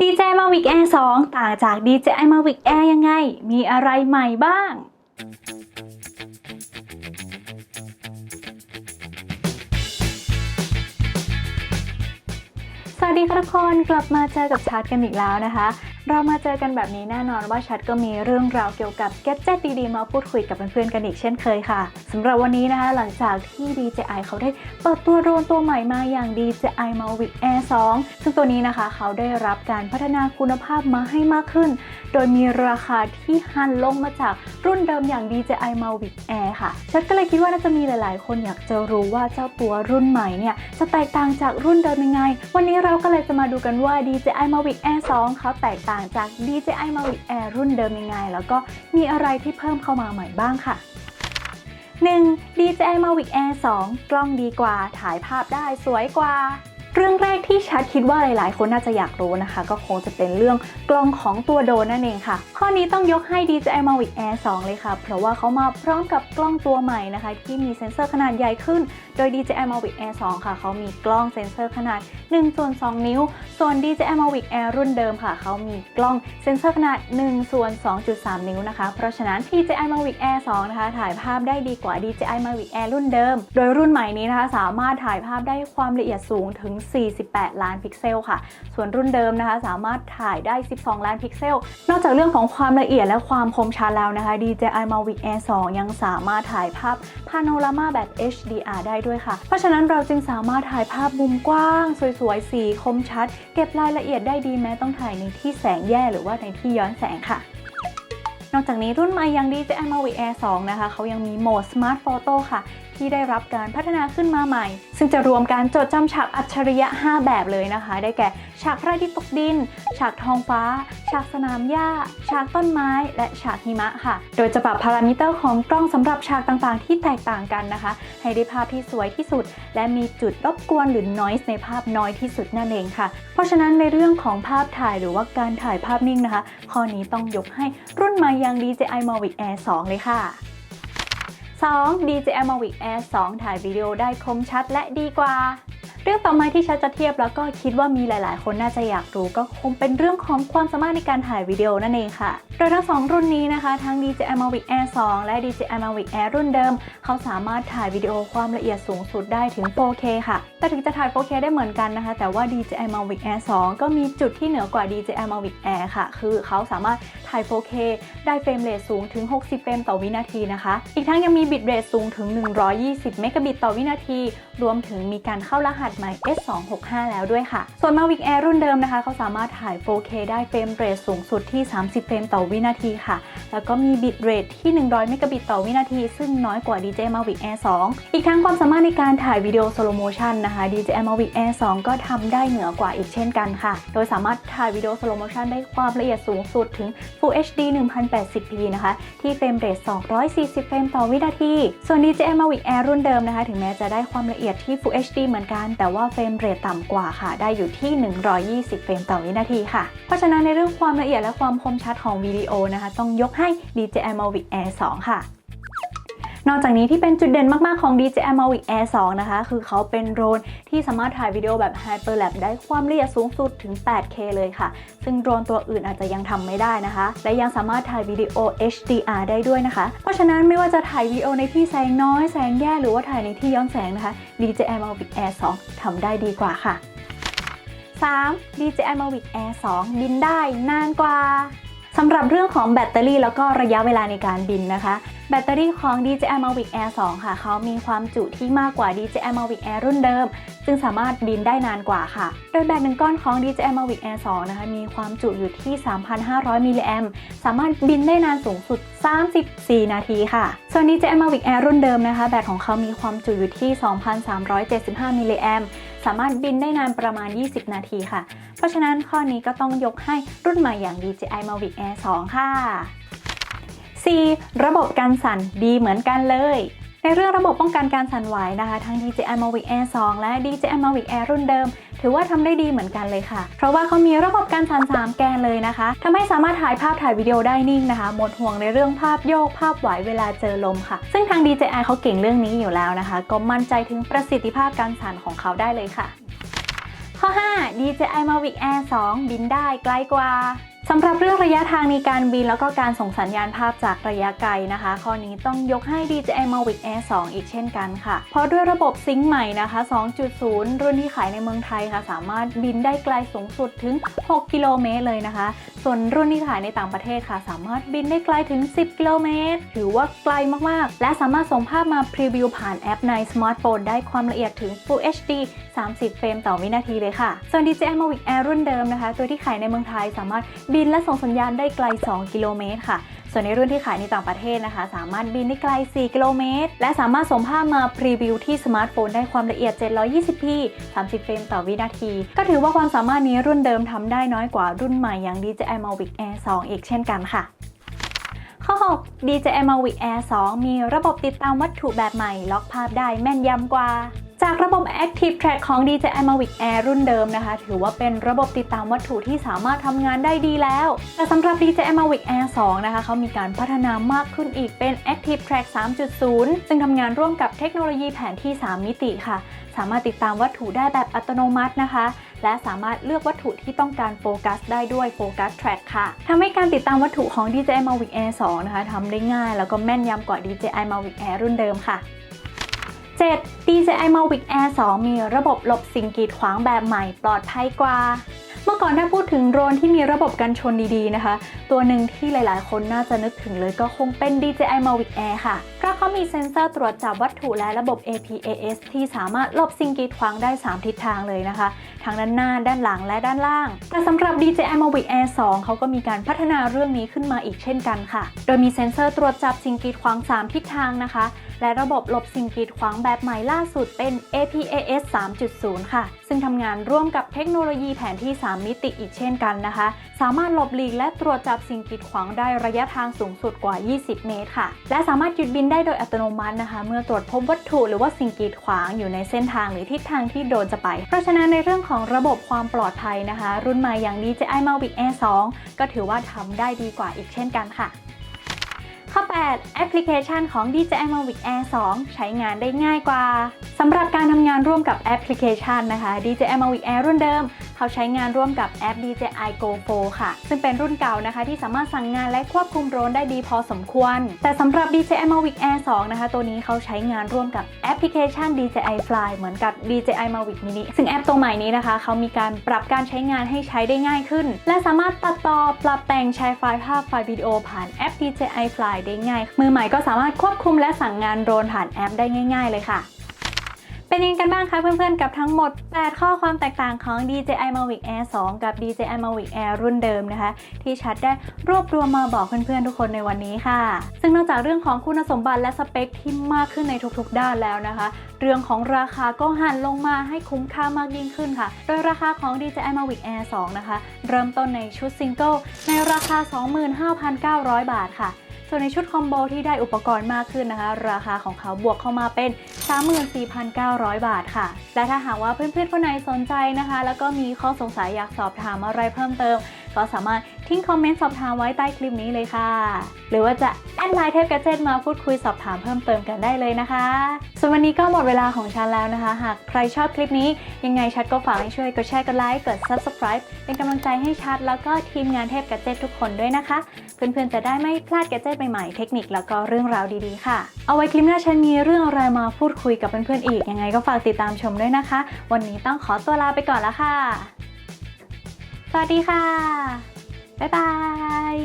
ดีเจมาวิกแอร์สองต่างจากดีเจไอมาวิกแอร์ยังไง มีอะไรใหม่บ้างสวัสดีค่ะทุกคนกลับมาเจอกับชาร์ตกันอีกแล้วนะคะ เรามาเจอกันแบบนี้แน่นอนว่าชัดก็มีเรื่องราวเกี่ยวกับแกดเจ็ตดีๆ มาพูดคุยกับเพื่อนๆกันอีกเช่นเคยค่ะสำหรับวันนี้นะคะ หลังจากที่ DJI เขาได้เปิดตัวโดรนตัวใหม่มาอย่าง DJI Mavic Air 2 ซึ่งตัวนี้นะคะเขาได้รับการพัฒนาคุณภาพมาให้มากขึ้น โดยมีราคาที่หันลงมาจากรุ่นเดิมอย่าง DJI Mavic Air ค่ะชัดก็เลยคิดว่าน่าจะมีหลาย ๆ คนอยากจะรู้ว่าเจ้าตัวรุ่นใหม่เนี่ยจะแตกต่างจากรุ่นเดิมยังไง วันนี้เราก็เลยจะมาดูกันว่า DJI Mavic Air 2 เขาแตกต่างจาก DJI Mavic Air รุ่นเดิมยังไง แล้วก็มีอะไรที่เพิ่มเข้ามาใหม่บ้างค่ะ 1. DJI Mavic Air 2 กล้องดีกว่า ถ่ายภาพได้สวยกว่า เรื่องแรกที่ชัดคิดว่าหลาย ๆ คนน่าจะอยากรู้นะคะ ก็คงจะเป็นเรื่องกล้องของตัวโดนนั่นเองค่ะ ข้อนี้ต้องยกให้ DJI Mavic Air 2 เลยค่ะ เพราะว่าเขามาพร้อมกับกล้องตัวใหม่นะคะ ที่มีเซ็นเซอร์ขนาดใหญ่ขึ้น โดย DJI Mavic Air 2 ค่ะ เขามีกล้องเซ็นเซอร์ขนาด1ส่วน2นิ้ว ส่วน DJI Mavic Air รุ่นเดิมค่ะ เขามีกล้องเซ็นเซอร์ขนาด1ส่วน2.3 นิ้วนะคะ เพราะฉะนั้น DJI Mavic Air 2 นะคะ ถ่ายภาพได้ดีกว่า DJI Mavic Air รุ่นเดิม โดยรุ่นใหม่นี้นะคะ สามารถถ่ายภาพได้ความละเอียดสูงถึง48 ล้านพิกเซลค่ะ ส่วนรุ่นเดิมนะคะ สามารถถ่ายได้ 12 ล้านพิกเซล นอกจากเรื่องของความละเอียดและความคมชัดแล้วนะคะ DJI Mavic Air 2 ยังสามารถถ่ายภาพพาโนรามาแบบ HDR ได้ด้วยค่ะ เพราะฉะนั้นเราจึงสามารถถ่ายภาพมุมกว้าง สวยๆ สีคมชัด เก็บรายละเอียดได้ดีแม้ต้องถ่ายในที่แสงแย่หรือว่าในที่ย้อนแสงค่ะ นอกจากนี้รุ่นใหม่อยัง DJI Mavic Air 2 นะคะเขายังมีโหมด Smart Photo ค่ะ ที่ได้รับการพัฒนาขึ้นมาใหม่ ซึ่งจะรวมการจดจำฉากอัจฉริยะ 5 แบบเลยนะคะ ได้แก่ฉากพระอาทิตย์ตกดิน ฉากท้องฟ้า ฉากสนามหญ้า ฉากต้นไม้ และฉากหิมะค่ะ โดยจะปรับพารามิเตอร์ของกล้องสำหรับฉากต่างๆ ที่แตกต่างกันนะคะ ให้ได้ภาพที่สวยที่สุด และมีจุดรบกวนหรือ noise ในภาพน้อยที่สุดนั่นเองค่ะ เพราะฉะนั้นในเรื่องของภาพถ่ายหรือว่าการถ่ายภาพนิ่งนะคะ ข้อนี้ต้องยกให้รุ่นใหม่อย่าง DJI Mavic Air 2 เลยค่ะ 2. DJI Mavic Air 2 ถ่ายวิดีโอได้คมชัดและดีกว่า เรื่องต่อมาที่ชัดจะเทียบแล้วก็คิดว่ามีหลายๆ คนน่าจะอยากรู้ก็คงเป็นเรื่องของความสามารถในการถ่ายวิดีโอนั่นเองค่ะ โดยทั้งสองรุ่นนี้นะคะ ทั้ง DJI Mavic Air 2 และ DJI Mavic Air รุ่นเดิม เขาสามารถถ่ายวิดีโอความละเอียดสูงสุดได้ถึง 4K ค่ะ แต่ถึงจะถ่าย 4K ได้เหมือนกันนะคะ แต่ว่า DJI Mavic Air 2 ก็มีจุดที่เหนือกว่า DJI Mavic Air ค่ะ คือเขาสามารถถ่าย 4K ได้เฟรมเรทสูงถึง 60 เฟรมต่อวินาทีนะคะ อีกทั้งยังมีบิตเรทสูงถึง 120 เมกะบิตต่อวินาที รวมถึงมีการเข้ารหัสใหม่ S265 แล้วด้วยค่ะ ส่วน Mavic Air รุ่นเดิมนะคะ เขาสามารถถ่าย 4K ได้เฟรมเรทสูงสุดที่ 30 เฟรมต่อวินาทีค่ะ แล้วก็มีบิตเรทที่ 100 เมกะบิตต่อวินาที ซึ่งน้อยกว่า DJI Mavic Air 2 อีกทั้งความสามารถในการถ่ายวิดีโอ slow motion นะคะ DJI Mavic Air 2 ก็ทำได้เหนือกว่าอีกเช่นกันค่ะ โดยสามารถถ่ายวิดีโอ slow motion ได้ความละเอียดสูงสุดถึง Full HD 1080p นะคะ ที่เฟรมเรท240 เฟรมต่อวินาที ส่วน DJI Mavic Air รุ่นเดิมนะคะ ถึงแม้จะได้ความละเอียดที่ Full HD เหมือนกัน แต่ว่าเฟรมเรทต่ำกว่าค่ะ ได้อยู่ที่ 120 เฟรมต่อวินาทีค่ะ เพราะฉะนั้นในเรื่องความละเอียดและความคมชัดของวิดีโอนะคะ ต้องยกให้ DJI Mavic Air 2 ค่ะ นอกจากนี้ที่เป็นจุดเด่นมากๆของ DJI Mavic Air 2 นะคะ คือเขาเป็นโดรนที่สามารถถ่ายวิดีโอแบบ Hyperlapse ได้ความละเอียดสูงสุดถึง 8K เลยค่ะ ซึ่งโดรนตัวอื่นอาจจะยังทำไม่ได้นะคะ และยังสามารถถ่ายวิดีโอ HDR ได้ด้วยนะคะ เพราะฉะนั้นไม่ว่าจะถ่ายวิดีโอในที่แสงน้อยแสงแย่หรือว่าถ่ายในที่ย้อนแสงนะคะ DJI Mavic Air 2 ทำได้ดีกว่าค่ะ 3. DJI Mavic Air 2 บินได้นานกว่าสำหรับเรื่องของแบตเตอรี่แล้วก็ระยะเวลาในการบินนะคะ แบตเตอรี่ของ DJI Mavic Air 2 ค่ะ เขามีความจุที่มากกว่า DJI Mavic Air รุ่นเดิมจึงสามารถบินได้นานกว่าค่ะ โดยแบตหนึ่งก้อนของ DJI Mavic Air 2 นะคะ มีความจุอยู่ที่ 3,500 มิลลิแอมสามารถบินได้นานสูงสุด 34 นาทีค่ะ ส่วน DJI Mavic Air รุ่นเดิมนะคะ แบตของเขามีความจุอยู่ที่ 2,375 มิลลิแอมสามารถบินได้นานประมาณ 20 นาทีค่ะ เพราะฉะนั้นข้อนี้ก็ต้องยกให้รุ่นใหม่อย่าง DJI Mavic Air 2 ค่ะ 4. ระบบการสั่นดีเหมือนกันเลย ในเรื่องระบบป้องกันการสั่นไหวนะคะ ทั้ง DJI Mavic Air 2 และ DJI Mavic Air รุ่นเดิม ถือว่าทำได้ดีเหมือนกันเลยค่ะ เพราะว่าเขามีระบบการสั่น 3 แกนเลยนะคะทำให้สามารถถ่ายภาพถ่ายวิดีโอได้นิ่งนะคะ หมดห่วงในเรื่องภาพโยกภาพไหวเวลาเจอลมค่ะ ซึ่งทาง DJI เขาเก่งเรื่องนี้อยู่แล้วนะคะ ก็มั่นใจถึงประสิทธิภาพการสั่นของเขาได้เลยค่ะ ข้อ 5 DJI Mavic Air 2 บินได้ไกลกว่า สำหรับเรื่องระยะทางในการบินแล้วก็การส่งสัญญาณภาพจากระยะไกลนะคะ ข้อนี้ต้องยกให้ DJI Mavic Air 2 อีกเช่นกันค่ะ เพราะด้วยระบบซิงค์ใหม่นะคะ 2.0 รุ่นที่ขายในเมืองไทยค่ะ สามารถบินได้ไกลสูงสุดถึง 6 กิโลเมตรเลยนะคะ ส่วนรุ่นที่ขายในต่างประเทศค่ะ สามารถบินได้ไกลถึง 10 กิโลเมตร ถือว่าไกลมากๆ และสามารถส่งภาพมาพรีวิวผ่านแอปในสมาร์ทโฟนได้ความละเอียดถึง Full HD 30 เฟรมต่อวินาทีเลยค่ะ ส่วน DJI Mavic Air รุ่นเดิมนะคะ ตัวที่ขายในเมืองไทยสามารถบินและส่งสัญญาณได้ไกล 2 กิโลเมตรค่ะ ส่วนในรุ่นที่ขายในต่างประเทศนะคะ สามารถบินได้ไกล 4 กิโลเมตร และสามารถส่งภาพมาพรีวิวที่สมาร์ทโฟนได้ความละเอียด 720p 30 เฟรมต่อวินาที ก็ถือว่าความสามารถนี้รุ่นเดิมทำได้น้อยกว่ารุ่นใหม่อย่าง DJI Mavic Air 2 อีกเช่นกันค่ะข้อ 6 DJI Mavic Air 2 มีระบบติดตามวัตถุแบบใหม่ ล็อกภาพได้แม่นยำกว่า จากระบบ Active Track ของ DJI Mavic Air รุ่นเดิมนะคะ ถือว่าเป็นระบบติดตามวัตถุที่สามารถทำงานได้ดีแล้ว แต่สำหรับ DJI Mavic Air 2 นะคะ เขามีการพัฒนามากขึ้นอีกเป็น Active Track 3.0 ซึ่งทำงานร่วมกับเทคโนโลยีแผนที่ 3 มิติค่ะ สามารถติดตามวัตถุได้แบบอัตโนมัตินะคะ และสามารถเลือกวัตถุที่ต้องการโฟกัสได้ด้วย Focus Track ค่ะทำให้การติดตามวัตถุของ DJI Mavic Air 2 นะคะทำได้ง่าย แล้วก็แม่นยำกว่า DJI Mavic Air รุ่นเดิมค่ะ 7. DJI Mavic Air 2 มีระบบหลบสิ่งกีดขวางแบบใหม่ปลอดภัยกว่า เมื่อก่อนถ้าพูดถึงโดรนที่มีระบบกันชนดีๆนะคะ ตัวหนึ่งที่หลายๆ คนน่าจะนึกถึงเลยก็คงเป็น DJI Mavic Air ค่ะ ราะเขามีเซ็นเซอร์ตรวจจับวัตถุและระบบ APAS ที่สามารถหลบสิ่งกีดขวางได้ 3 ทิศทางเลยนะคะ ทั้งด้านหน้า ด้านหลังและด้านล่าง แต่สำหรับ DJI Mavic Air 2 เขาก็มีการพัฒนาเรื่องนี้ขึ้นมาอีกเช่นกันค่ะ โดยมีเซ็นเซอร์ตรวจจับสิ่งกีดขวาง 3 ทิศทางนะคะ และระบบหลบสิ่งกีดขวางแบบใหม่ล่าสุดเป็น APAS 3.0 ค่ะ ซึ่งทำงานร่วมกับเทคโนโลยีแผนที่ 3 มิติอีกเช่นกันนะคะ สามารถหลบหลีกและตรวจจับสิ่งกีดขวางได้ระยะทางสูงสุดกว่า 20 เมตรค่ะ และสามารถหยุดบินได้ได้โดยอัตโนมัตินะคะ เมื่อตรวจพบวัตถุหรือว่าสิ่งกีดขวางอยู่ในเส้นทางหรือทิศทางที่โดนจะไป เพราะฉะนั้นในเรื่องของระบบความปลอดภัยนะคะ รุ่นใหม่อย่าง DJI Mavic Air 2 ก็ถือว่าทำได้ดีกว่าอีกเช่นกันค่ะข้อ 8 แอปพลิเคชันของ DJI Mavic Air 2 ใช้งานได้ง่ายกว่า สำหรับการทำงานร่วมกับแอปพลิเคชันนะคะ DJI Mavic Air รุ่นเดิม เขาใช้งานร่วมกับแอป DJI Go 4 ค่ะ ซึ่งเป็นรุ่นเก่านะคะ ที่สามารถสั่งงานและควบคุมโดรนได้ดีพอสมควร แต่สำหรับ DJI Mavic Air 2 นะคะ ตัวนี้เขาใช้งานร่วมกับแอปพลิเคชัน DJI Fly เหมือนกับ DJI Mavic Mini ซึ่งแอปตัวใหม่นี้นะคะ เขามีการปรับการใช้งานให้ใช้ได้ง่ายขึ้น และสามารถตัดต่อปรับแต่งแชร์ไฟล์ภาพไฟล์วิดีโอผ่านแอป DJI Fly ได้ง่าย มือใหม่ก็สามารถควบคุมและสั่งงานโดรนผ่านแอปได้ง่าย ๆ เลยค่ะ เป็นยังไงกันบ้างคะเพื่อนๆ กับทั้งหมด 8 ข้อความแตกต่างของ DJI Mavic Air 2 กับ DJI Mavic Air รุ่นเดิมนะคะ ที่ชัดได้รวบรวมมาบอกเพื่อนๆ ทุกคนในวันนี้ค่ะ ซึ่งนอกจากเรื่องของคุณสมบัติและสเปคที่มากขึ้นในทุกๆ ด้านแล้วนะคะ เรื่องของราคาก็หันลงมาให้คุ้มค่ามากยิ่งขึ้นค่ะ โดยราคาของ DJI Mavic Air 2 นะคะ เริ่มต้นในชุดซิงเกิลในราคา 25,900 บาทค่ะ ส่วนในชุดคอมโบที่ได้อุปกรณ์มากขึ้นนะคะ ราคาของเขาบวกเข้ามาเป็น 34,900 บาทค่ะ และถ้าหากว่าเพื่อนๆคนไหนสนใจนะคะ แล้วก็มีข้อสงสัยอยากสอบถามอะไรเพิ่มเติม ก็สามารถทิ้งคอมเมนต์สอบถามไว้ใต้คลิปนี้เลยค่ะ หรือว่าจะแอดไลน์เทพกระเจ็ตมาพูดคุยสอบถามเพิ่มเติมกันได้เลยนะคะ ส่วนวันนี้ก็หมดเวลาของฉันแล้วนะคะ หากใครชอบคลิปนี้ ยังไงชัดก็ฝากให้ช่วยกดแชร์กดไลค์กด subscribe เป็นกำลังใจให้ชัดแล้วก็ทีมงานเทพกระเจ็ตทุกคนด้วยนะคะ เพื่อนๆจะได้ไม่พลาดแกดเจิตใหม่ๆเทคนิคแล้วก็เรื่องราวดีๆค่ะ เอาไว้คลิปหน้าฉันมีเรื่องอะไรมาพูดคุยกับเพื่อนๆอีกยังไงก็ฝากติดตามชมด้วยนะคะ วันนี้ต้องขอตัวลาไปก่อนแล้วค่ะ วัสดีค่ะ บ๊ายบาย